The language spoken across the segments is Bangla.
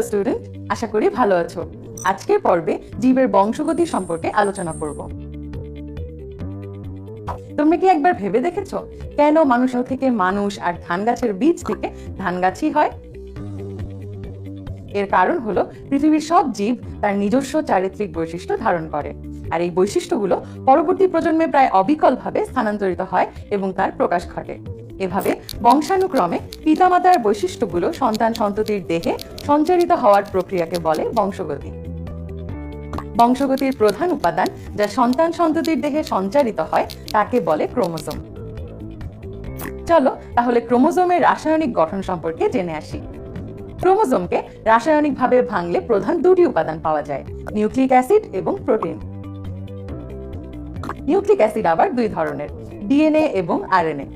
হ্যালো স্টুডেন্ট আশা করি ভালো আছো। আজকের পর্বে জীবের বংশগতি সম্পর্কে আলোচনা করব। তোমরা কি একবার ভেবে দেখেছ কেন মানুষ থেকে মানুষ আর ধান গাছের বীজ থেকে ধান গাছই হয়? এর কারণ হলো পৃথিবীর সব জীব তার নিজস্ব চারিত্রিক বৈশিষ্ট্য ধারণ করে। আর এই বৈশিষ্ট্যগুলো পরবর্তী প্রজন্মে প্রায় অবিকলভাবে স্থানান্তরিত হয় এবং তার প্রকাশ ঘটে। এভাবে বংশানুক্রমে পিতামাতার বৈশিষ্ট্যগুলো সন্তান সন্ততির দেহে সঞ্চারিত হওয়ার প্রক্রিয়াকে বলে বংশগতি। বংশগতির প্রধান উপাদান যা সন্তান সন্ততির দেহে সঞ্চারিত হয়, তাকে বলে ক্রোমোজোম। চলো তাহলে ক্রোমোজোমের রাসায়নিক গঠন সম্পর্কে জেনে আসি। ক্রোমোজোমকে রাসায়নিকভাবে ভাঙলে প্রধান দুটি উপাদান পাওয়া যায়, নিউক্লিক অ্যাসিড এবং প্রোটিন। নিউক্লিক অ্যাসিড আবার দুই ধরনের, ডিএনএ এবং আরএনএ।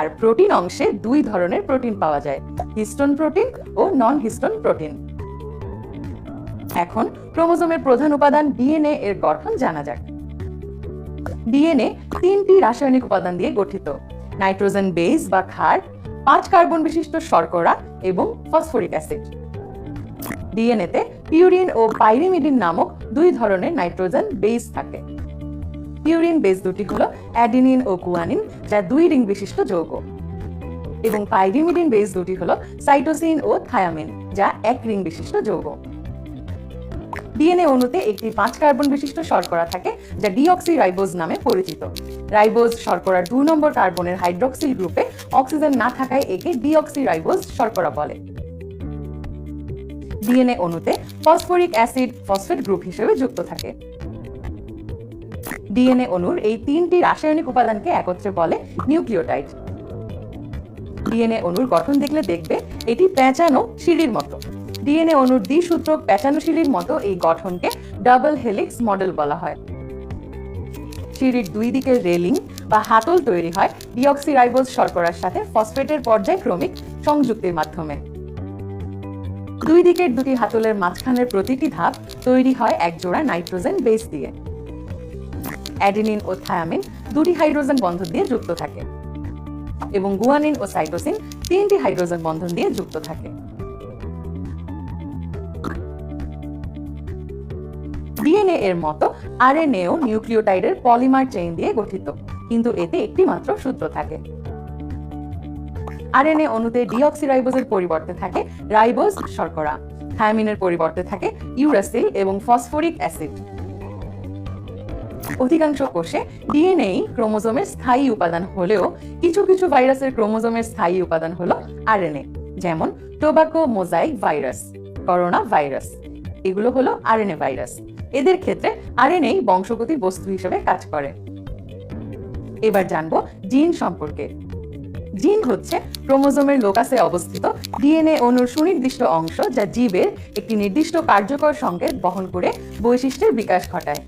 আর প্রোটিন অংশে দুই ধরনের প্রোটিন পাওয়া যায়, হিস্টোন প্রোটিন ও নন হিস্টোন প্রোটিন। এখন ক্রোমোজোমের প্রধান উপাদান ডিএনএ এর গঠন জানা যাক। ডিএনএ তিনটি রাসায়নিক উপাদান দিয়ে গঠিত, নাইট্রোজেন বেস বা ক্ষার, পাঁচ কার্বন বিশিষ্ট শর্করা এবং ফসফরিক অ্যাসিড। ডিএনএতে পিউরিন ও পাইরিমিডিন নামক দুই ধরনের নাইট্রোজেন বেস থাকে। পিউরিন বেস দুটি হলো অ্যাডিনিন ও গুয়ানিন যা দুই রিং বিশিষ্ট যৌগ। এবং পাইরিমিডিন বেস দুটি হলো সাইটোসিন ও থায়ামিন, যা এক রিং বিশিষ্ট যৌগ। ডিএনএ অণুতে একটি পাঁচ কার্বন বিশিষ্ট শর্করা থাকে, যা ডিঅক্সি রাইবোজ নামে পরিচিত। রাইবোজ শর্করার দুই নম্বর কার্বনের হাইড্রক্সিল গ্রুপে অক্সিজেন না থাকায় একে ডিঅক্সি রাইবোজ শর্করা বলে। ডিএনএ অণুতে ফসফরিক অ্যাসিড ফসফেট গ্রুপ হিসেবে যুক্ত থাকে। ডিএনএ অণুর এই তিনটি রাসায়নিক উপাদানকে একত্রে বলে নিউক্লিওটাইড। ডিএনএ অণুর গঠন দেখলে দেখবে এটি পেঁচানো সিঁড়ির মতো। ডিএনএ অণুর দ্বিসূত্রক পেঁচানো সিঁড়ির মতো এই গঠনকে ডাবল হেলিক্স মডেল বলা হয়। সিঁড়ির দুই দিকের রেলিং বা হাতল তৈরি হয় ডিঅক্সিরাইবোজ শর্করার সাথে ফসফেটের পর্যায়ক্রমিক সংযুক্তির মাধ্যমে। দুই দিকের দুটি হাতলের মাঝখানের প্রতিটি ধাপ তৈরি হয় এক জোড়া নাইট্রোজেন বেস দিয়ে। অ্যাডিনিন ও থায়ামিন দুটি হাইড্রোজেন বন্ধন দিয়ে যুক্ত থাকে। এবং গুয়ানিন ও সাইটোসিন তিনটি হাইড্রোজেন বন্ধন দিয়ে যুক্ত থাকে। ডিএনএ এর মতো আরএনএও নিউক্লিওটাইডের পলিমার চেইন দিয়ে গঠিত, কিন্তু এতে একটি মাত্র সূত্র থাকে। আর এন আরএনএ অণুতে ডিঅক্সিরাইবোজের পরিবর্তে থাকে রাইবোজ শর্করা, থায়ামিনের পরিবর্তে থাকে ইউরাসিল এবং ফসফরিক অ্যাসিড। অধিকাংশ কোষে ডিএনএ ক্রোমোজোমের স্থায়ী উপাদান হলেও কিছু কিছু ভাইরাসের ক্রোমোজোমের স্থায়ী উপাদান হলো আরএনএ, যেমন tobacco mosaic virus, corona virus. এগুলো হলো আরএনএ ভাইরাস। এদের ক্ষেত্রে আরএনএ বংশগতির বস্তু হিসেবে কাজ করে। এবার জানব জিন সম্পর্কে। জিন হচ্ছে ক্রোমোজোমের লোকাসে অবস্থিত ডিএনএ অণুর সুনির্দিষ্ট অংশ যা জীবের একটি নির্দিষ্ট কার্যকর সংকেত বহন করে বৈশিষ্ট্যের বিকাশ ঘটায়।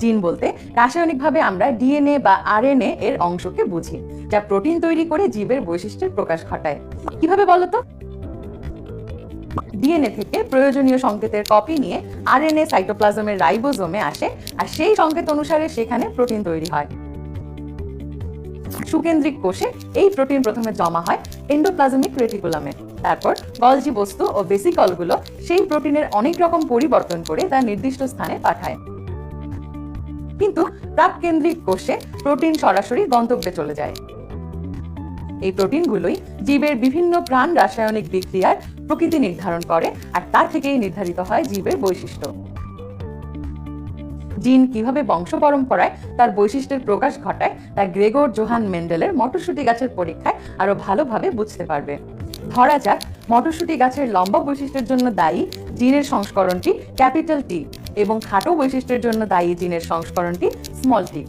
জিন বলতে রাসায়নিকভাবে আমরা ডিএনএ বা আরএনএ এর অংশকে বুঝি, যা প্রোটিন তৈরি করে জীবের বৈশিষ্ট্যের প্রকাশ ঘটায়। কীভাবে বলতো ডিএনএ থেকে প্রয়োজনীয় সংকেতের কপি নিয়ে আরএনএ সাইটোপ্লাজমের রাইবোজোমে আসে, আর সেই সংকেত অনুসারে সেখানে প্রোটিন তৈরি হয়। সুকেন্দ্রিক কোষে এই প্রোটিন প্রথমে জমা হয় এন্ডোপ্লাজমিক রেটিকুলামে। তারপর গলজি বস্তু ও বেসিকলগুলো সেই প্রোটিনের অনেক রকম পরিবর্তন করে তা নির্দিষ্ট স্থানে পাঠায়। কিন্তু প্রাককেন্দ্রিক কোষে প্রোটিন সরাসরি গন্তব্যে চলে যায়। এই প্রোটিনগুলোই জীবের বিভিন্ন প্রাণ রাসায়নিক বিক্রিয়ার প্রকৃতি নির্ধারণ করে, আর তার থেকেই নির্ধারিত হয় জীবের বৈশিষ্ট্য। জিন কীভাবে বংশ পরম্পরায় তার বৈশিষ্ট্যের প্রকাশ ঘটায়, তা গ্রেগর জোহান মেন্ডেলের মটরশুটি গাছের পরীক্ষায় আরও ভালোভাবে বুঝতে পারবে। ধরা যাক, মটরশুটি গাছের লম্বা বৈশিষ্ট্যের জন্য দায়ী জিনের সংস্করণটি ক্যাপিটাল টি। এবং খাটো বৈশিষ্ট্যের জন্য দায়ী জিনের সংস্করণটি স্মল টি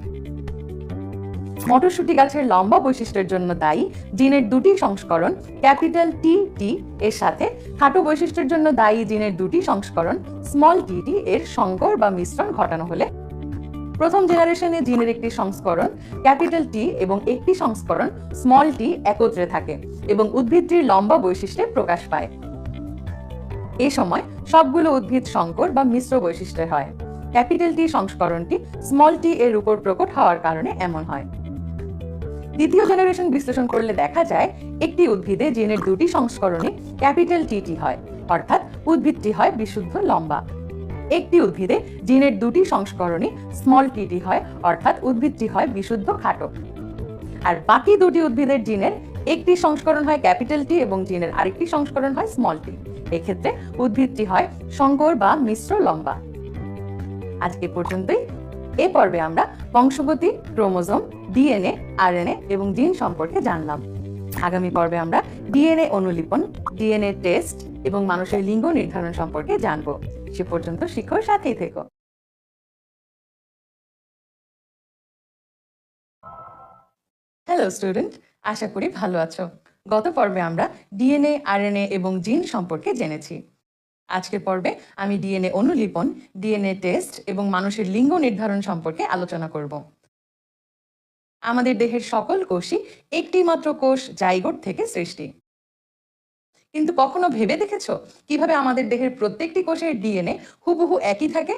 মটরশুটি গাছের লম্বা বৈশিষ্ট্যের জন্য দায়ী জিনের দুটি সংস্করণ ক্যাপিটাল টি টি এর সাথে। খাটো বৈশিষ্ট্যের জন্য দায়ী জিনের দুটি সংস্করণ স্মল টি টি এর সংকর বা মিশ্রণ ঘটানো হলে। প্রথম জেনারেশনে জিনের একটি সংস্করণ ক্যাপিটাল টি এবং একটি সংস্করণ স্মল টি একত্রে থাকে এবং উদ্ভিদটির লম্বা বৈশিষ্ট্যে প্রকাশ পায়। এ সময় সবগুলো উদ্ভিদ সংকর বা মিশ্র বৈশিষ্ট্যের হয়। ক্যাপিটাল টি সংস্করণটি স্মল টি এর উপর প্রকট হওয়ার কারণে এমন হয়। দ্বিতীয় জেনারেশন বিশ্লেষণ করলে দেখা যায়, একটি উদ্ভিদে জিনের দুটি সংস্করণে ক্যাপিটাল টিটি হয়, অর্থাৎ উদ্ভিদটি হয় বিশুদ্ধ লম্বা। একটি উদ্ভিদে জিনের দুটি সংস্করণে স্মল টিটি হয়, অর্থাৎ উদ্ভিদটি হয় বিশুদ্ধ খাটো। আর বাকি দুটি উদ্ভিদের জিনের একটি সংস্করণ হয় ক্যাপিটাল টি এবং জিনের আরেকটি সংস্করণ হয় স্মল টি এক্ষেত্রে উদ্ভিদটি হয় সংকর বা মিশ্র লম্বা। আজকে পর্যন্তই। এ পর্বে আমরা বংশগতি, ক্রোমোজোম, ডিএনএ, আরএনএ এবং জিন সম্পর্কে জানলাম। আগামী পর্বে আমরা ডিএনএ অনুলিপন, ডিএনএ টেস্ট এবং মানুষের লিঙ্গ নির্ধারণ সম্পর্কে জানব। সে পর্যন্ত শিক্ষক সাথেই থেকো। হ্যালো স্টুডেন্ট, আশা করি ভালো আছো। গত পর্বে আমরা ডিএনএ, আরএনএ এবং জিন সম্পর্কে জেনেছি। আজকের পর্বে আমি ডিএনএ অনুলিপন, ডিএনএ টেস্ট এবং মানুষের লিঙ্গ নির্ধারণ সম্পর্কে আলোচনা করব। আমাদের দেহের সকল কোষই একটি মাত্র কোষ জাইগোট থেকে সৃষ্টি। কিন্তু কখনো ভেবে দেখেছ কীভাবে আমাদের দেহের প্রত্যেকটি কোষের ডিএনএ হুবহু একই থাকে?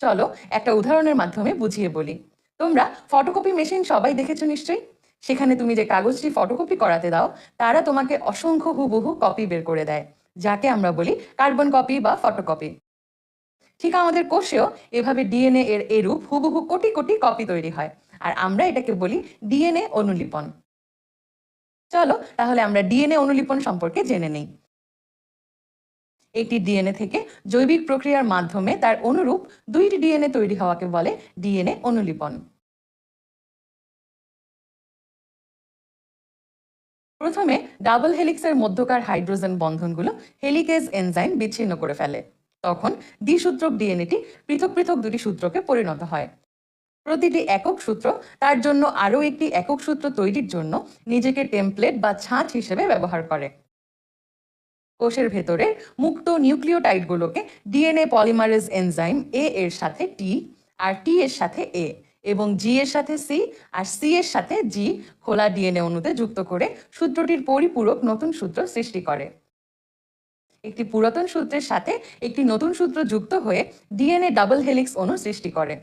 চলো একটা উদাহরণের মাধ্যমে বুঝিয়ে বলি। তোমরা ফটোকপি মেশিন সবাই দেখেছ নিশ্চয়ই? সেখানে তুমি যে কাগজটি ফটোকপি করাতে দাও, তারা তোমাকে অসংখ্য হুবহু কপি বের করে দেয়, যাকে আমরা বলি কার্বন কপি বা ফটোকপি ঠিক আমাদের কোষেও এভাবে ডিএনএ এর এরূপ হুবহু কোটি কোটি কপি তৈরি হয়, আর আমরা এটাকে বলি ডিএনএ অনুলিপন। চলো, তাহলে আমরা ডিএনএ অনুলিপন সম্পর্কে জেনে নেই। একটি ডিএনএ থেকে জৈবিক প্রক্রিয়ার মাধ্যমে তার অনুরূপ দুইটি ডিএনএ তৈরি হওয়াকে বলে ডিএনএ অনুলিপন। প্রথমে ডাবল হেলিক্সের মধ্যকার হাইড্রোজেন বন্ধনগুলো হেলিকেজ এনজাইম বিচ্ছিন্ন করে ফেলে। তখন দ্বিসূত্রক ডিএনএটি পৃথক পৃথক দুটি সূত্রকে পরিণত হয়। প্রতিটি একক সূত্র তার জন্য আরও একটি একক সূত্র তৈরির জন্য নিজেকে টেমপ্লেট বা ছাঁচ হিসেবে ব্যবহার করে। কোষের ভেতরে মুক্ত নিউক্লিওটাইডগুলোকে ডিএনএ পলিমারেজ এনজাইম এ এর সাথে টি আর টি এর সাথে এ এবং জি এর সাথে সি আর সি এর সাথে জি খোলা ডিএনএ অণুতে যুক্ত করে সূত্রটির পরিপূরক নতুন সূত্র সৃষ্টি করে। একটি পুরাতন সূত্রের সাথে একটি নতুন সূত্র যুক্ত হয়ে ডিএনএ ডাবল হেলিক্স অণু সৃষ্টি করে।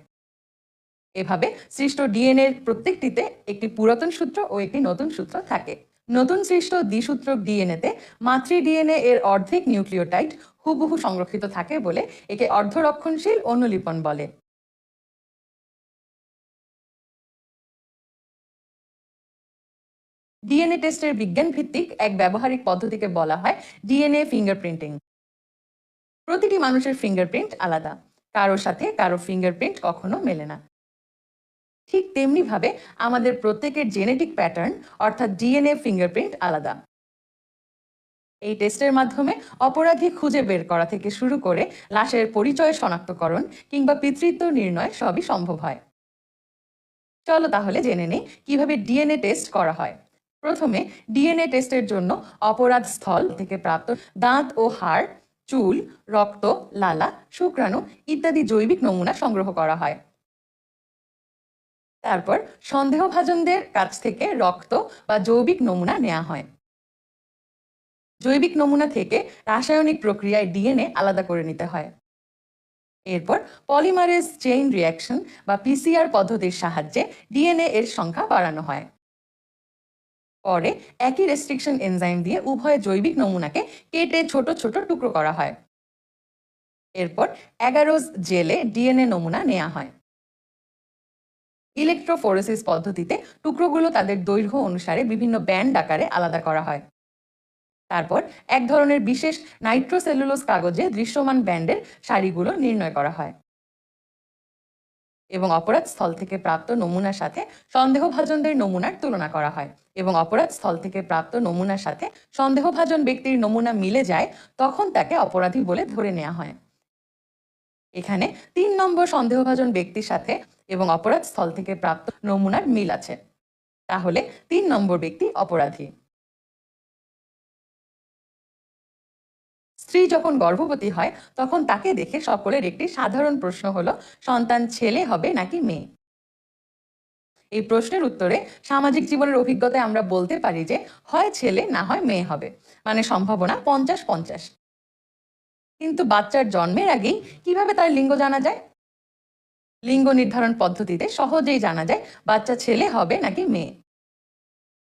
এভাবে সৃষ্ট ডিএনএ প্রত্যেকটিতে একটি পুরাতন সূত্র ও একটি নতুন সূত্র থাকে। নতুন সৃষ্ট দ্বিসূত্রক ডিএনএতে মাতৃ ডিএনএ এর অর্ধেক নিউক্লিওটাইড হুবহু সংরক্ষিত থাকে বলে একে অর্ধরক্ষণশীল অনুলিপন বলে। ডিএনএ টেস্টের বিজ্ঞান ভিত্তিক এক ব্যবহারিক পদ্ধতিকে বলা হয় ডিএনএ ফিঙ্গারপ্রিন্টিং প্রতিটি মানুষের ফিঙ্গারপ্রিন্ট আলাদা। কারোর সাথে কারও ফিঙ্গারপ্রিন্ট কখনো মেলে না। ঠিক তেমনি ভাবে আমাদের প্রত্যেকের জেনেটিক প্যাটার্ন অর্থাৎ ডিএনএ ফিঙ্গারপ্রিন্ট আলাদা। এই টেস্টের মাধ্যমে অপরাধী খুঁজে বের করা থেকে শুরু করে লাশের পরিচয় শনাক্তকরণ কিংবা পিতৃত্ব নির্ণয় সবই সম্ভব হয়। চলো তাহলে জেনে নেই কীভাবে ডিএনএ টেস্ট করা হয়। প্রথমে ডিএনএ টেস্টের জন্য অপরাধ স্থল থেকে প্রাপ্ত দাঁত ও হাড়, চুল, রক্ত, লালা, শুক্রাণু ইত্যাদি জৈবিক নমুনা সংগ্রহ করা হয়। তারপর সন্দেহভাজনদের কাছ থেকে রক্ত বা জৈবিক নমুনা নেওয়া হয়। জৈবিক নমুনা থেকে রাসায়নিক প্রক্রিয়ায় ডিএনএ আলাদা করে নিতে হয়। এরপর পলিমারেজ চেইন রিয়াকশন বা পিসিআর পদ্ধতির সাহায্যে ডিএনএ এর সংখ্যা বাড়ানো হয়। পরে একই রেস্ট্রিকশন এনজাইম দিয়ে উভয় জৈবিক নমুনাকে কেটে ছোট ছোট টুকরো করা হয়। এরপর এগারোজ জেলে ডিএনএ নমুনা নেওয়া হয়। ইলেকট্রোফোরেসিস পদ্ধতিতে টুকরোগুলো তাদের দৈর্ঘ্য অনুসারে বিভিন্ন ব্যান্ড আকারে আলাদা করা হয়। তারপর এক ধরনের বিশেষ নাইট্রোসেলুলোস কাগজে দৃশ্যমান ব্যান্ডের সারিগুলো নির্ণয় করা হয়। এবং অপরাধ স্থল থেকে প্রাপ্ত নমুনার সাথে সন্দেহভাজনদের নমুনার তুলনা করা হয়। এবং অপরাধ স্থল থেকে প্রাপ্ত নমুনার সাথে সন্দেহভাজন ব্যক্তির নমুনা মিলে যায়, তখন তাকে অপরাধী বলে ধরে নেওয়া হয়। এখানে তিন নম্বর সন্দেহভাজন ব্যক্তির সাথে এবং অপরাধ স্থল থেকে প্রাপ্ত নমুনার মিল আছে। তাহলে তিন নম্বর ব্যক্তি অপরাধী। স্ত্রী যখন গর্ভবতী হয়, তখন তাকে দেখে সকলের একটি সাধারণ প্রশ্ন হলো, সন্তান ছেলে হবে নাকি মেয়ে? এই প্রশ্নের উত্তরে সামাজিক জীবনের অভিজ্ঞতায় আমরা বলতে পারি যে, হয় ছেলে না হয় মেয়ে হবে। মানে সম্ভাবনা পঞ্চাশ পঞ্চাশ। কিন্তু বাচ্চার জন্মের আগেই কীভাবে তার লিঙ্গ জানা যায়? লিঙ্গ নির্ধারণ পদ্ধতিতে সহজেই জানা যায় বাচ্চা ছেলে হবে নাকি মেয়ে।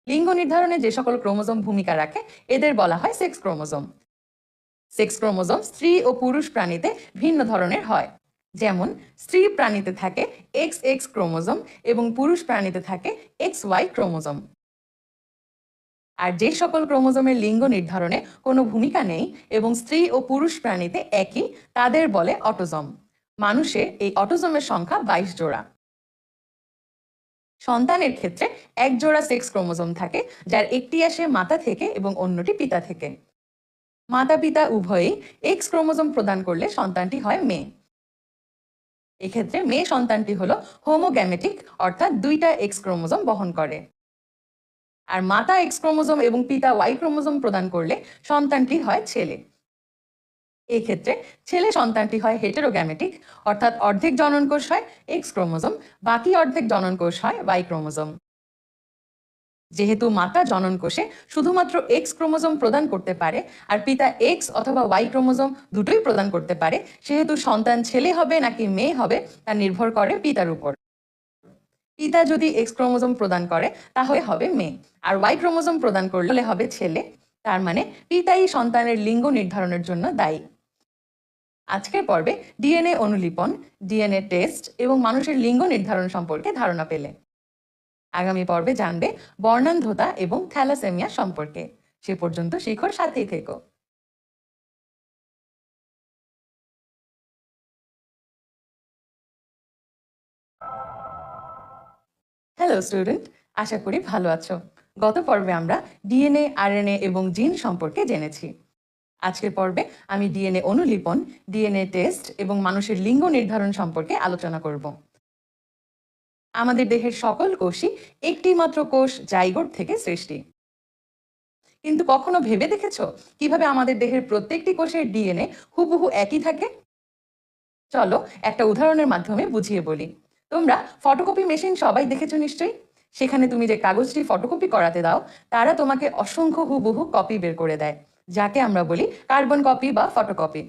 লিঙ্গ নির্ধারণে যে সকল ক্রোমোজোম ভূমিকা রাখে, এদের বলা হয় সেক্স ক্রোমোজোম। সেক্স ক্রোমোজোম স্ত্রী ও পুরুষ প্রাণীতে ভিন্ন ধরনের হয়। যেমন, স্ত্রী প্রাণীতে থাকে এক্স এক্স ক্রোমোজোম এবং পুরুষ প্রাণীতে থাকে এক্স ওয়াই ক্রোমোজোম আর যে সকল ক্রোমোজোমের লিঙ্গ নির্ধারণে কোনো ভূমিকা নেই এবং স্ত্রী ও পুরুষ প্রাণীতে একই, তাদের বলে অটোজম। মানুষে এই অটোজমের সংখ্যা বাইশ জোড়া। সন্তানের ক্ষেত্রে এক জোড়া সেক্স ক্রোমোজোম থাকে, যার একটি আসে মাতা থেকে এবং অন্যটি পিতা থেকে। মাতা পিতা উভয়ই এক্স ক্রোমোজোম প্রদান করলে সন্তানটি হয় মেয়ে। এক্ষেত্রে মেয়ে সন্তানটি হলো হোমোগ্যামেটিক অর্থাৎ দুইটা এক্স ক্রোমোজোম বহন করে। আর মাতা এক্স ক্রোমোজোম এবং পিতা ওয়াই ক্রোমোজোম প্রদান করলে সন্তানটি হয় ছেলে। এক্ষেত্রে ছেলে সন্তানটি হয় হেটেরোগ্যামেটিক অর্থাৎ অর্ধেক জননকোষ হয় এক্স ক্রোমোজোম, বাকি অর্ধেক জননকোষ হয় ওয়াই ক্রোমোজোম। যেহেতু মাতা জনন কোষে শুধুমাত্র এক্স ক্রোমোজোম প্রদান করতে পারে, আর পিতা এক্স অথবা ওয়াই ক্রোমোজোম দুটোই প্রদান করতে পারে, সেহেতু সন্তান ছেলে হবে নাকি মেয়ে হবে, তা নির্ভর করে পিতার উপর। পিতা যদি এক্স ক্রোমোজোম প্রদান করে, তাহলে হবে মেয়ে, আর ওয়াই ক্রোমোজোম প্রদান করলে হবে ছেলে, তার মানে পিতাই সন্তানের লিঙ্গ নির্ধারণের জন্য দায়ী। আজকের পর্বে ডিএনএ অনুলিপন ডিএনএ টেস্ট এবং মানুষের লিঙ্গ নির্ধারণ সম্পর্কে ধারণা পেলে। আগামী পর্বে জানবে বর্ণান্ধতা এবং থ্যালাসেমিয়া সম্পর্কে। সে পর্যন্ত শিখর সাথেই থেকো। হ্যালো স্টুডেন্ট আশা করি ভালো আছো। গত পর্বে আমরা ডিএনএ, আরএনএ এবং জিন সম্পর্কে জেনেছি। আজকের পর্বে আমি ডিএনএ অনুলিপন, ডিএনএ টেস্ট এবং মানুষের লিঙ্গ নির্ধারণ সম্পর্কে আলোচনা করব। আমাদের দেহের সকল কোষই একটি মাত্র কোষ জাইগোট থেকে সৃষ্টি। কিন্তু কখনো ভেবে দেখেছ কীভাবে আমাদের দেহের প্রত্যেকটি কোষের ডিএনএ হুবহু একই থাকে? চলো একটা উদাহরণের মাধ্যমে বুঝিয়ে বলি। তোমরা ফটোকপি মেশিন সবাই দেখেছ নিশ্চয়ই? সেখানে তুমি যে কাগজটি ফটোকপি করাতে দাও, তারা তোমাকে অসংখ্য হুবহু কপি বের করে দেয়, যাকে আমরা বলি কার্বন কপি বা ফটোকপি।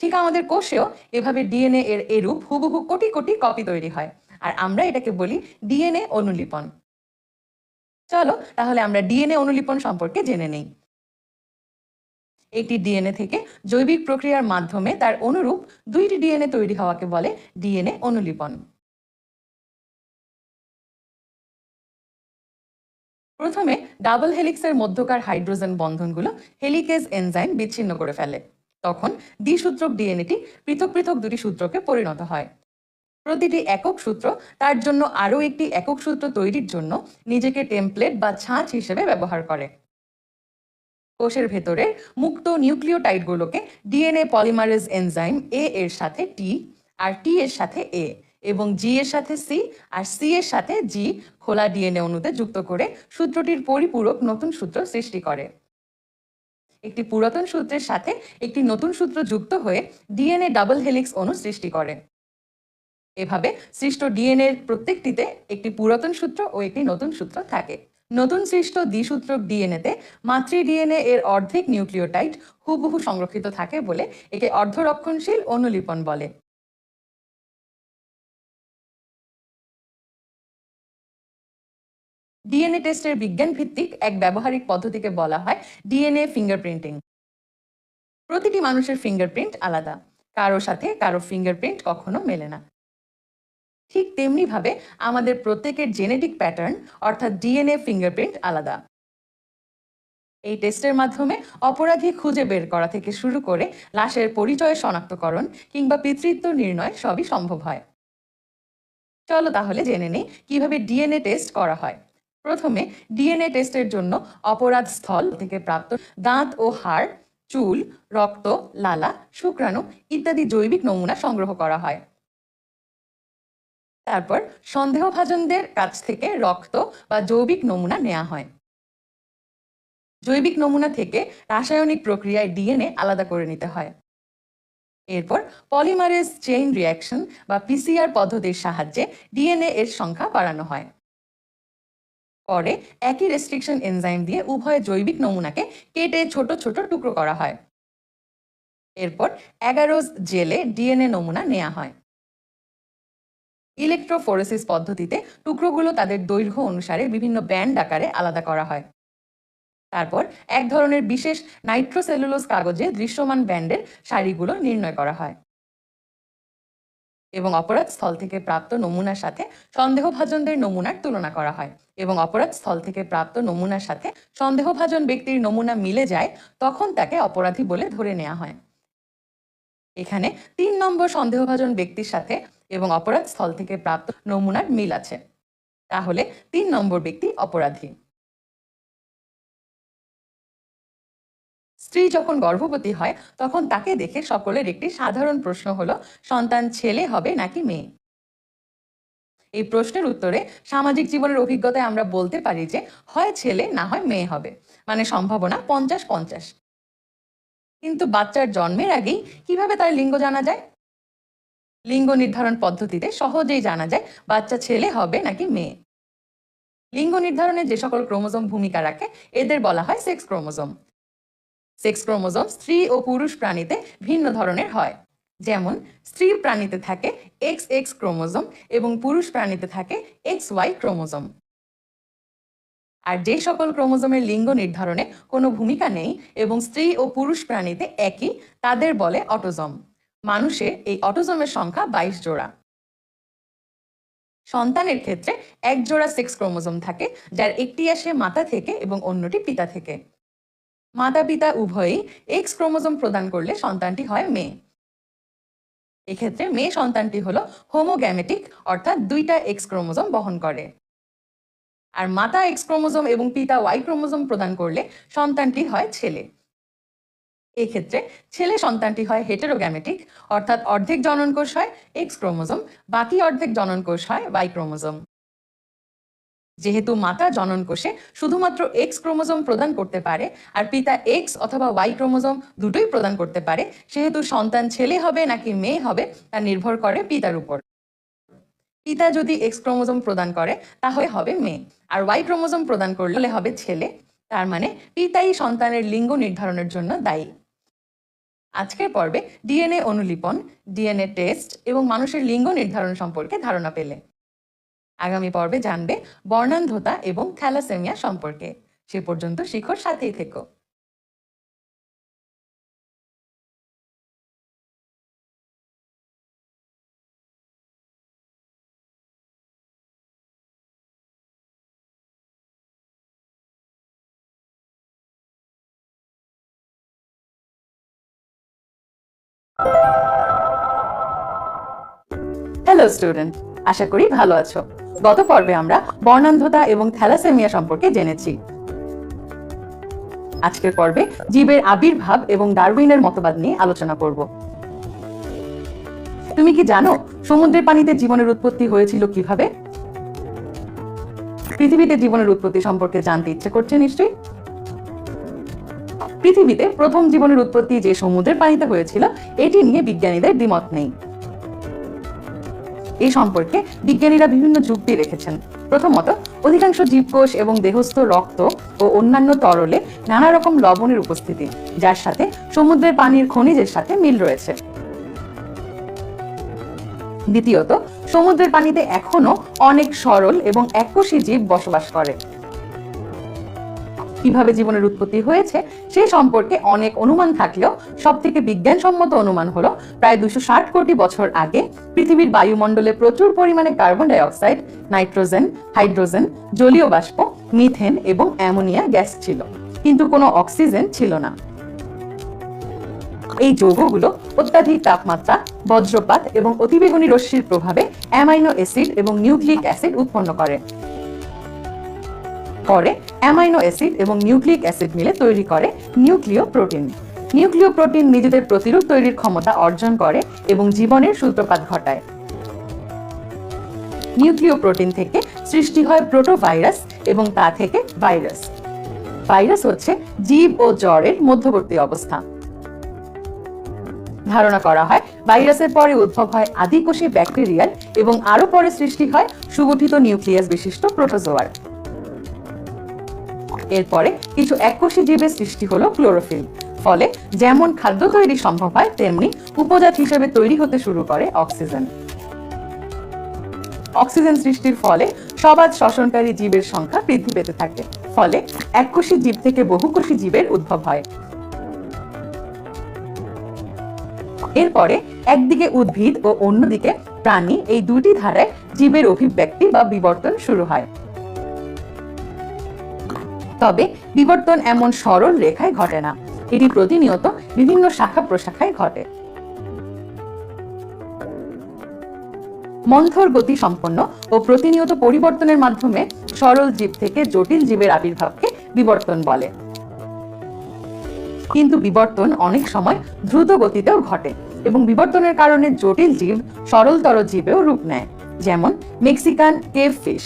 ঠিক আমাদের কোষেও এভাবে ডিএনএ এর এরূপ হুবহু কোটি কোটি কপি তৈরি হয়। আর আমরা এটাকে বলি ডিএনএ অনুলিপন। চলো, তাহলে আমরা ডিএনএ অনুলিপন সম্পর্কে জেনে নেই। একটি ডিএনএ থেকে জৈবিক প্রক্রিয়ার মাধ্যমে তার অনুরূপ দুইটি ডিএনএ তৈরি হওয়াকে বলে ডিএনএ অনুলিপন। প্রথমে ডাবল হেলিক্সের মধ্যকার হাইড্রোজেন বন্ধনগুলো হেলিকেজ এনজাইম বিচ্ছিন্ন করে ফেলে। তখন দ্বিসূত্রক ডিএনএটি পৃথক পৃথক দুটি সূত্রকে পরিণত হয়। প্রতিটি একক সূত্র তার জন্য আরও একটি একক সূত্র তৈরির জন্য নিজেকে টেমপ্লেট বা ছাঁচ হিসেবে ব্যবহার করে। কোষের ভেতরে মুক্ত নিউক্লিওটাইডগুলোকে ডিএনএ পলিমারেজ এনজাইম এ এর সাথে টি আর টি এর সাথে এ এবং জি এর সাথে সি আর সি এর সাথে জি খোলা ডিএনএ অণুতে যুক্ত করে সূত্রটির পরিপূরক নতুন সূত্র সৃষ্টি করে। একটি পুরাতন সূত্রের সাথে একটি নতুন সূত্র যুক্ত হয়ে ডিএনএ ডাবল হেলিক্স অণু সৃষ্টি করে। এভাবে সৃষ্ট ডিএনএর প্রত্যেকটিতে একটি পুরাতন সূত্র ও একটি নতুন সূত্র থাকে। নতুন সৃষ্ট দ্বিসূত্রক ডিএনএতে মাতৃ ডিএনএ এর অর্ধেক নিউক্লিওটাইড হুবহু সংরক্ষিত থাকে বলে একে অর্ধরক্ষণশীল অনুলিপন বলে। ডিএনএ টেস্টের বিজ্ঞান ভিত্তিক এক ব্যবহারিক পদ্ধতিকে বলা হয় ডিএনএ ফিঙ্গারপ্রিন্টিং। প্রতিটি মানুষের ফিঙ্গারপ্রিন্ট আলাদা। কারও সাথে কারও ফিঙ্গারপ্রিন্ট কখনো মেলে না। ঠিক তেমনি ভাবে আমাদের প্রত্যেকের জেনেটিক প্যাটার্ন অর্থাৎ ডিএনএ ফিঙ্গারপ্রিন্ট আলাদা। এই টেস্টের মাধ্যমে অপরাধী খুঁজে বের করা থেকে শুরু করে লাশের পরিচয় শনাক্তকরণ কিংবা পিতৃত্ব নির্ণয় সবই সম্ভব হয়। চলো তাহলে জেনে নিই কীভাবে ডিএনএ টেস্ট করা হয়। প্রথমে ডিএনএ টেস্টের জন্য অপরাধ স্থল থেকে প্রাপ্ত দাঁত ও হাড়, চুল, রক্ত, লালা, শুক্রাণু ইত্যাদি জৈবিক নমুনা সংগ্রহ করা হয়। তারপর সন্দেহভাজনদের কাছ থেকে রক্ত বা জৈবিক নমুনা নেওয়া হয়। জৈবিক নমুনা থেকে রাসায়নিক প্রক্রিয়ায় ডিএনএ আলাদা করে নিতে হয়। এরপর পলিমারেজ চেইন রিয়াকশন বা পিসিআর পদ্ধতির সাহায্যে ডিএনএ এর সংখ্যা বাড়ানো হয়। পরে একই রেস্ট্রিকশন এনজাইম দিয়ে উভয় জৈবিক নমুনাকে কেটে ছোট ছোট টুকরো করা হয়। এরপর এগারোজ জেলে ডিএনএ নমুনা নেওয়া হয়। ইলেকট্রোফোরেসিস পদ্ধতিতে টুকরোগুলো তাদের দৈর্ঘ্য অনুসারে বিভিন্ন ব্যান্ড আকারে আলাদা করা হয়। তারপর এক ধরনের বিশেষ নাইট্রোসেলুলোজ কাগজে দৃশ্যমান ব্যান্ডের সারিগুলো নির্ণয় করা হয়। এবং অপরাধ স্থল থেকে প্রাপ্ত নমুনার সাথে সন্দেহভাজনদের নমুনার তুলনা করা হয়। এবং অপরাধ স্থল থেকে প্রাপ্ত নমুনার সাথে সন্দেহভাজন ব্যক্তির নমুনা মিলে যায়, তখন তাকে অপরাধী বলে ধরে নেওয়া হয়। এখানে তিন নম্বর সন্দেহভাজন ব্যক্তির সাথে এবং অপরাধ স্থল থেকে প্রাপ্ত নমুনার মিল আছে। তাহলে তিন নম্বর ব্যক্তি অপরাধী। স্ত্রী যখন গর্ভবতী হয়, তখন তাকে দেখে সকলের একটি সাধারণ প্রশ্ন হলো, সন্তান ছেলে হবে নাকি মেয়ে? এই প্রশ্নের উত্তরে সামাজিক জীবনের অভিজ্ঞতায় আমরা বলতে পারি যে, হয় ছেলে না হয় মেয়ে হবে। মানে সম্ভাবনা পঞ্চাশ পঞ্চাশ। কিন্তু বাচ্চার জন্মের আগেই কীভাবে তার লিঙ্গ জানা যায়? লিঙ্গ নির্ধারণ পদ্ধতিতে সহজেই জানা যায় বাচ্চা ছেলে হবে নাকি মেয়ে। লিঙ্গ নির্ধারণে যে সকল ক্রোমোজোম ভূমিকা রাখে, এদের বলা হয় সেক্স ক্রোমোজোম। সেক্স ক্রোমোজোম স্ত্রী ও পুরুষ প্রাণীতে ভিন্ন ধরনের হয়। যেমন, স্ত্রী প্রাণীতে থাকে এক্স এক্স ক্রোমোজোম এবং পুরুষ প্রাণীতে থাকে এক্স ওয়াই ক্রোমোজোম। আর যে সকল ক্রোমোজোমের লিঙ্গ নির্ধারণে কোনো ভূমিকা নেই এবং স্ত্রী ও পুরুষ প্রাণীতে একই, তাদের বলে অটোজম। মানুষের এই অটোজমের সংখ্যা বাইশ জোড়া। সন্তানের ক্ষেত্রে এক জোড়া সেক্স ক্রোমোজোম থাকে, যার একটি আসে মাতা থেকে এবং অন্যটি পিতা থেকে। মাতা পিতা উভয়ই এক্স ক্রোমোজোম প্রদান করলে সন্তানটি হয় মেয়ে। এক্ষেত্রে মেয়ে সন্তানটি হলো হোমোগ্যামেটিক অর্থাৎ দুইটা এক্স ক্রোমোজোম বহন করে। আর মাতা এক্স ক্রোমোজোম এবং পিতা ওয়াই ক্রোমোজোম প্রদান করলে সন্তানটি হয় ছেলে। এক্ষেত্রে ছেলে সন্তানটি হয় হেটেরোগ্যামেটিক অর্থাৎ অর্ধেক জননকোষ হয় এক্স ক্রোমোজোম, বাকি অর্ধেক জননকোষ হয় ওয়াই ক্রোমোজোম। যেহেতু মাতা জনন কোষে শুধুমাত্র এক্স ক্রোমোজোম প্রদান করতে পারে, আর পিতা এক্স অথবা ওয়াই ক্রোমোজোম দুটোই প্রদান করতে পারে, সেহেতু সন্তান ছেলে হবে নাকি মেয়ে হবে, তা নির্ভর করে পিতার উপর। পিতা যদি এক্স ক্রোমোজোম প্রদান করে, তাহলে হবে মেয়ে, আর ওয়াই ক্রোমোজোম প্রদান করলে হবে ছেলে, তার মানে পিতাই সন্তানের লিঙ্গ নির্ধারণের জন্য দায়ী। আজকের পর্বে ডিএনএ অনুলিপন, ডিএনএ টেস্ট এবং মানুষের লিঙ্গ নির্ধারণ সম্পর্কে ধারণা পেলে। আগামী পর্বে জানবে বর্ণান্ধতা এবং থ্যালাসেমিয়া সম্পর্কে। সে পর্যন্ত শিখর সাথেই থেকো। হ্যালো স্টুডেন্ট আশা করি ভালো আছো। গত পর্বে আমরা বর্ণান্ধতা এবং থ্যালাসেমিয়া সম্পর্কে জেনেছি। আজকের পর্বে জীবের আবির্ভাব এবং ডারউইনের মতবাদ নিয়ে আলোচনা করব। তুমি কি জানো সমুদ্রের পানিতে জীবনের উৎপত্তি হয়েছিল কীভাবে? পৃথিবীতে জীবনের উৎপত্তি সম্পর্কে জানতে ইচ্ছে করছে নিশ্চয়ই? পৃথিবীতে প্রথম জীবনের উৎপত্তি যে সমুদ্রের পানিতে হয়েছিল, এটি নিয়ে বিজ্ঞানীদের দ্বিমত নেই। এই সম্পর্কে বিজ্ঞানীরা বিভিন্ন যুক্তি রেখেছেন। প্রথমত, অধিকাংশ জীবকোষ এবং দেহস্থ রক্ত ও অন্যান্য তরলে নানা রকম লবণের উপস্থিতি, যার সাথে সমুদ্রের পানির খনিজের সাথে মিল রয়েছে। দ্বিতীয়ত, সমুদ্রের পানিতে এখনও অনেক সরল এবং এককোষী জীব বসবাস করে। কীভাবে জীবনের উৎপত্তি হয়েছে সে সম্পর্কে অনেক অনুমান থাকলেও সব থেকে বিজ্ঞানসম্মত অনুমান হলো প্রায় দুশো কোটি বছর আগে পৃথিবীর বায়ুমণ্ডলে প্রচুর পরিমাণে কার্বন ডাইঅক্সাইড, নাইট্রোজেন, হাইড্রোজেন, জলীয় বাষ্প, মিথেন এবং অ্যামোনিয়া গ্যাস ছিল। কিন্তু কোনো অক্সিজেন ছিল না। এই যৌগগুলো অত্যাধিক তাপমাত্রা, বজ্রপাত এবং অতিবেগুনি রশ্মির প্রভাবে অ্যামাইনো অ্যাসিড এবং নিউক্লিক অ্যাসিড উৎপন্ন করে। পরে অ্যামাইনো অ্যাসিড এবং নিউক্লিক অ্যাসিড মিলে তৈরি করে নিউক্লিয় প্রোটিন। নিউক্লিয় প্রোটিন নিজেদের প্রতিরোধ তৈরির ক্ষমতা অর্জন করে এবং জীবনের সূত্রপাত ঘটায়। নিউক্লিয় প্রোটিন থেকে সৃষ্টি হয় প্রোটোভাইরাস এবং তা থেকে ভাইরাস। ভাইরাস হচ্ছে জীব ও জ্বরের মধ্যবর্তী অবস্থা। ধারণা করা হয়, ভাইরাসের পরে উদ্ভব হয় আদিকোষী ব্যাকটেরিয়াল এবং আরও পরে সৃষ্টি হয় সুগঠিত নিউক্লিয়াস বিশিষ্ট প্রোটোজোয়ার। এরপরে কিছু এককোষী জীবের সৃষ্টি হলো ক্লোরোফিল। ফলে যেমন খাদ্য তৈরি সম্ভব হয়, তেমনি উপজাত হিসেবে তৈরি হতে শুরু করে অক্সিজেন। অক্সিজেন সৃষ্টির ফলে সবাজ শ্বসনকারী জীবের সংখ্যা বৃদ্ধি পেতে থাকে। ফলে এককোষী জীব থেকে বহুকোষী জীবের উদ্ভব হয়। এরপরে একদিকে উদ্ভিদ ও অন্যদিকে প্রাণী, এই দুটি ধারায় জীবের অভিব্যক্তি বা বিবর্তন শুরু হয়। তবে বিবর্তন এমন সরল রেখায় ঘটে না। এটি প্রতিনিয়ত বিভিন্ন শাখা প্রশাখায় ঘটে। মন্থর গতি সম্পন্ন ও প্রতিনিয়ত পরিবর্তনের মাধ্যমে সরল জীব থেকে জটিল জীবের আবির্ভাবকে বিবর্তন বলে। কিন্তু বিবর্তন অনেক সময় দ্রুত গতিতেও ঘটে এবং বিবর্তনের কারণে জটিল জীব সরলতর জীবেও রূপ নেয়, যেমন মেক্সিকান কেভ ফিশ।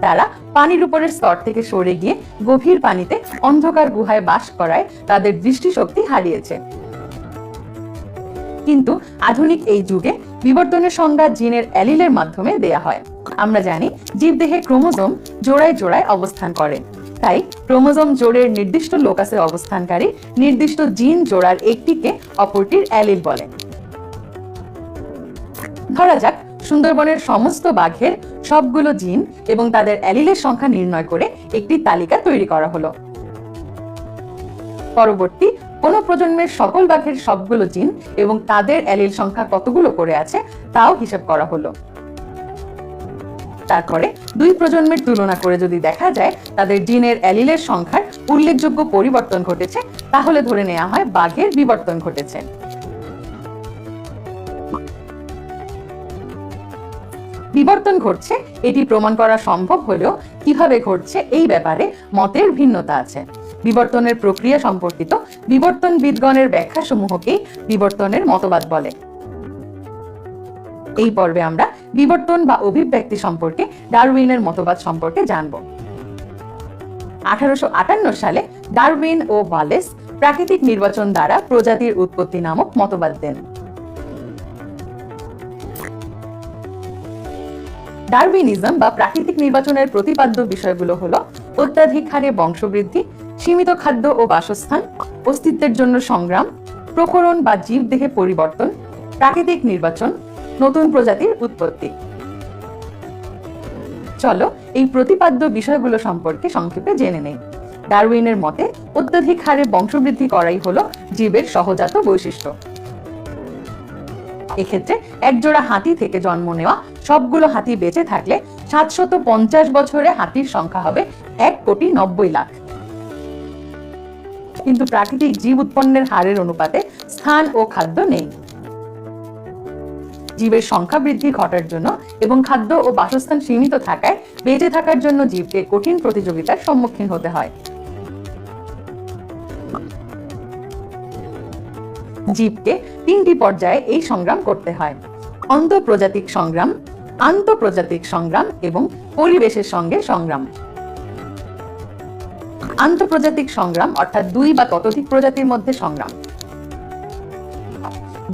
তারা পানির উপরের স্তর থেকে সরে গিয়ে গভীর পানিতে অন্ধকার গুহায় বাস করায় তাদের দৃষ্টিশক্তি হারিয়েছে। কিন্তু আধুনিক এই যুগে বিবর্তনের সংজ্ঞা জিনের অ্যালিলের মাধ্যমে দেয়া হয়। আমরা জানি জীবদেহে ক্রোমোজোম জোড়ায় জোড়ায় অবস্থান করে। তাই ক্রোমোজোম জোড়ের নির্দিষ্ট লোকাসে অবস্থানকারী নির্দিষ্ট জিন জোড়ার একটিকে অপরটির অ্যালিল বলে। ধরা যাক সুন্দরবনের সমস্ত বাঘের সবগুলো জিন এবং তাদের অ্যালিলের সংখ্যা নির্ণয় করে একটি তালিকা তৈরি করা হলো। পরবর্তী কোন প্রজন্মের সকল বাঘের সবগুলো জিন এবং তাদের অ্যালিল সংখ্যা কতগুলো করে আছে তাও হিসাব করা হলো। তারপরে দুই প্রজন্মের তুলনা করে যদি দেখা যায় তাদের জিনের অ্যালিলের সংখ্যার উল্লেখযোগ্য পরিবর্তন ঘটেছে, তাহলে ধরে নেওয়া হয় বাঘের বিবর্তন ঘটেছে। বিবর্তন ঘটছে, এটি প্রমাণ করা সম্ভব হলেও কীভাবে ঘটছে এই ব্যাপারে মতের ভিন্নতা আছে। বিবর্তনের প্রক্রিয়া সম্পর্কিত বিবর্তনবিদগণের ব্যাখ্যা সমূহকেই বিবর্তনের মতবাদ বলে। এই পর্বে আমরা বিবর্তন বা অভিব্যক্তি সম্পর্কে ডারউইনের মতবাদ সম্পর্কে জানব। আঠারোশো আটান্ন সালে ডারউইন ও ওয়ালেস প্রাকৃতিক নির্বাচন দ্বারা প্রজাতির উৎপত্তি নামক মতবাদ দেন। ডারউইনিজম বা প্রাকৃতিক নির্বাচনের প্রতিপাদ্য বিষয়গুলো হলো অত্যাধিক হারে বংশবৃদ্ধি, সীমিত খাদ্য ও বাসস্থান, অস্তিত্বের জন্য সংগ্রাম, প্রকরণ বা জীব দেহে পরিবর্তন, প্রাকৃতিক নির্বাচন, নতুন প্রজাতির উৎপত্তি। চলো এই প্রতিপাদ্য বিষয়গুলো সম্পর্কে সংক্ষেপে জেনে নেই। ডারউইনের মতে অত্যাধিক হারে বংশবৃদ্ধি করাই হলো জীবের সহজাত বৈশিষ্ট্য। এক্ষেত্রে একজোড়া হাতি থেকে জন্ম নেওয়া সবগুলো হাতি বেঁচে থাকলে সাতশত বছরে হাতির সংখ্যা হবে এক কোটি নব্বই লাখ। কিন্তু প্রাকৃতিক জীব উৎপন্নের হারের অনুপাতে স্থান ও খাদ্য নেই। জীবের সংখ্যা বৃদ্ধি ঘটার জন্য এবং খাদ্য ও বাসস্থান সীমিত থাকায় বেঁচে থাকার জন্য জীবকে কঠিন প্রতিযোগিতার সম্মুখীন হতে হয়। জীবকে তিনটি পর্যায়ে এই সংগ্রাম করতে হয়। অন্তঃপ্রজাতিক সংগ্রাম আন্তঃপ্রজাতিক সংগ্রাম এবং পরিবেশের সঙ্গে সংগ্রাম। আন্তঃপ্রজাতিক সংগ্রাম অর্থাৎ দুই বা ততোধিক প্রজাতির মধ্যে সংগ্রাম।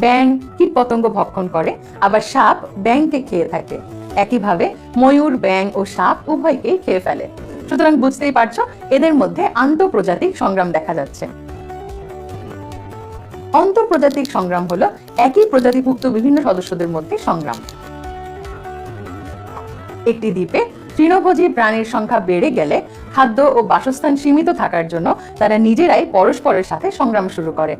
ব্যাং কীট পতঙ্গ ভক্ষণ করে, আবার সাপ ব্যাংকে খেয়ে থাকে। একইভাবে ময়ূর ব্যাং ও সাপ উভয়কেই খেয়ে ফেলে। সুতরাং বুঝতেই পারছ, এদের মধ্যে আন্তঃপ্রজাতিক সংগ্রাম দেখা যাচ্ছে। অন্তঃপ্রজাতিক সংগ্রাম হলো একই প্রজাতিভুক্ত বিভিন্ন সদস্যদের মধ্যে সংগ্রাম। একটি দ্বীপে তৃণভোজী প্রাণীর সংখ্যা বেড়ে গেলে খাদ্য ও বাসস্থান সীমিত থাকার জন্য তারা নিজেরাই পরস্পরের সাথে সংগ্রাম শুরু করে।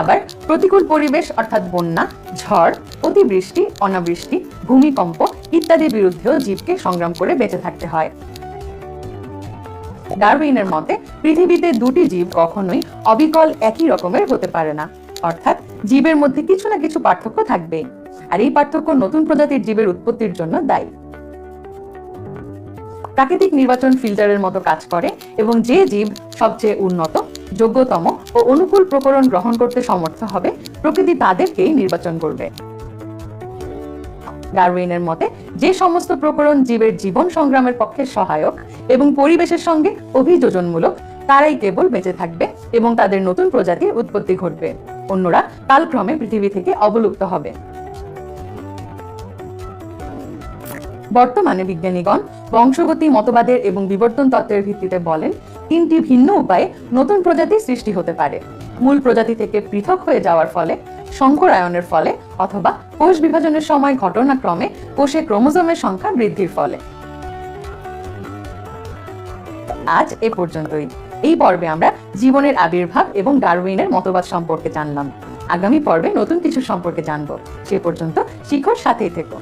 আবার প্রতিকূল পরিবেশ অর্থাৎ বন্যা, ঝড়, অতিবৃষ্টি, অনাবৃষ্টি, ভূমিকম্প ইত্যাদির বিরুদ্ধেও জীবকে সংগ্রাম করে বেঁচে থাকতে হয়। ডারউইনের মতে, পৃথিবীতে দুটি জীব কখনোই অবিকল একই রকমের হতে পারে না। অর্থাৎ জীবের মধ্যে কিছু না কিছু পার্থক্য থাকবেই। আর এই পার্থক্য নতুন প্রজাতির জীবের উৎপত্তির জন্য দায়ী। প্রাকৃতিক নির্বাচন ফিল্টারের মতো কাজ করে এবং যে জীব সবচেয়ে উন্নত, যোগ্যতম ও অনুকূল প্রকরণ গ্রহণ করতে সমর্থ হবে, প্রকৃতি তাদেরকেই নির্বাচন করবে। ডারউইনের মতে, যে সমস্ত প্রকরণ জীবের জীবন সংগ্রামের পক্ষে সহায়ক এবং পরিবেশের সঙ্গে অভিযোজনমূলক, তারাই কেবল বেঁচে থাকবে এবং তাদের নতুন প্রজাতির উৎপত্তি ঘটবে। অন্যরা কালক্রমে পৃথিবী থেকে অবলুপ্ত হবে। বর্তমানে বিজ্ঞানীগণ বংশগতি, মতবাদের এবং বিবর্তন তত্ত্বের ভিত্তিতে বলেন, তিনটি ভিন্ন উপায়ে নতুন প্রজাতি সৃষ্টি হতে পারে। মূল প্রজাতি থেকে পৃথক হয়ে যাওয়ার ফলে সংকরায়নের ফলে অথবা কোষ বিভাজনের সময় ঘটনাক্রমে কোষে ক্রোমোজোমের সংখ্যা বৃদ্ধির ফলে। আজ এ পর্যন্তই। এই পর্বে আমরা জীবনের আবির্ভাব এবং ডারউইনের মতবাদ সম্পর্কে জানলাম। আগামী পর্বে নতুন কিছু সম্পর্কে জানব। সে পর্যন্ত শিখর সাথেই থেকো।